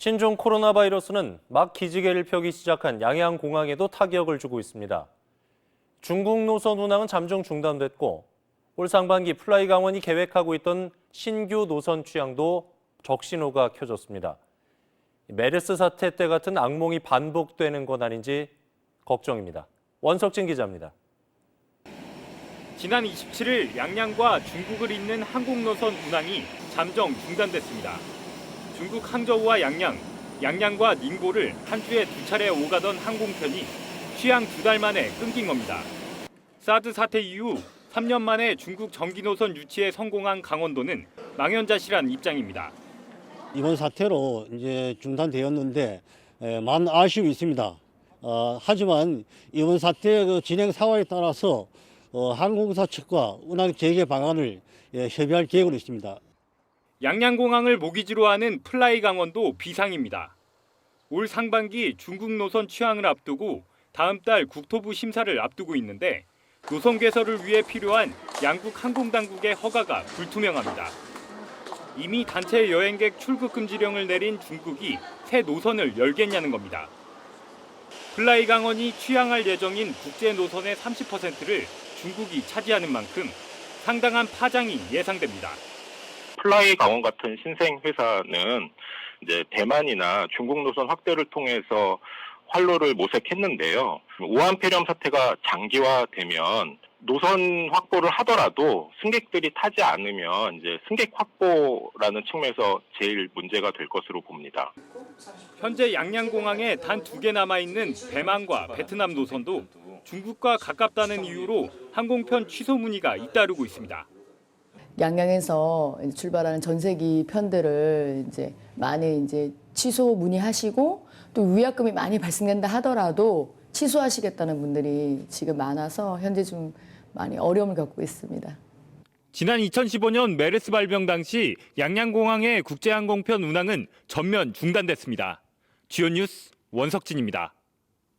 신종 코로나 바이러스는 막 기지개를 펴기 시작한 양양 공항에도 타격을 주고 있습니다. 중국 노선 운항은 잠정 중단됐고 올 상반기 플라이 강원이 계획하고 있던 신규 노선 취향도 적신호가 켜졌습니다. 메르스 사태 때 같은 악몽이 반복되는 건 아닌지 걱정입니다. 원석진 기자입니다. 지난 27일 양양과 중국을 잇는 항공 노선 운항이 잠정 중단됐습니다. 중국 항저우와 양양, 양양과 닝보를 한 주에 두 차례 오가던 항공편이 취항 두 달 만에 끊긴 겁니다. 사드 사태 이후 3년 만에 중국 정기 노선 유치에 성공한 강원도는 망연자실한 입장입니다. 이번 사태로 이제 중단되었는데 에, 많은 아쉬움이 있습니다. 어, 하지만 이번 사태 그 진행 상황에 따라서 어, 항공사 측과 운항 재개 방안을 예, 협의할 계획으로 있습니다. 양양공항을 모기지로 하는 플라이 강원도 비상입니다. 올 상반기 중국 노선 취항을 앞두고 다음 달 국토부 심사를 앞두고 있는데 노선 개설을 위해 필요한 양국 항공당국의 허가가 불투명합니다. 이미 단체 여행객 출국 금지령을 내린 중국이 새 노선을 열겠냐는 겁니다. 플라이 강원이 취항할 예정인 국제 노선의 30%를 중국이 차지하는 만큼 상당한 파장이 예상됩니다. 플라이 강원 같은 신생 회사는 이제 대만이나 중국 노선 확대를 통해서 활로를 모색했는데요. 우한 폐렴 사태가 장기화되면 노선 확보를 하더라도 승객들이 타지 않으면 이제 승객 확보라는 측면에서 제일 문제가 될 것으로 봅니다. 현재 양양공항에 단 두 개 남아 있는 대만과 베트남 노선도 중국과 가깝다는 이유로 항공편 취소 문의가 잇따르고 있습니다. 양양에서 출발하는 전세기 편들을 이제 많이 이제 취소 문의하시고 또 위약금이 많이 발생된다 하더라도 취소하시겠다는 분들이 지금 많아서 현재 좀 많이 어려움을 겪고 있습니다. 지난 2015년 메르스 발병 당시 양양공항의 국제항공편 운항은 전면 중단됐습니다. 주요 뉴스 원석진입니다.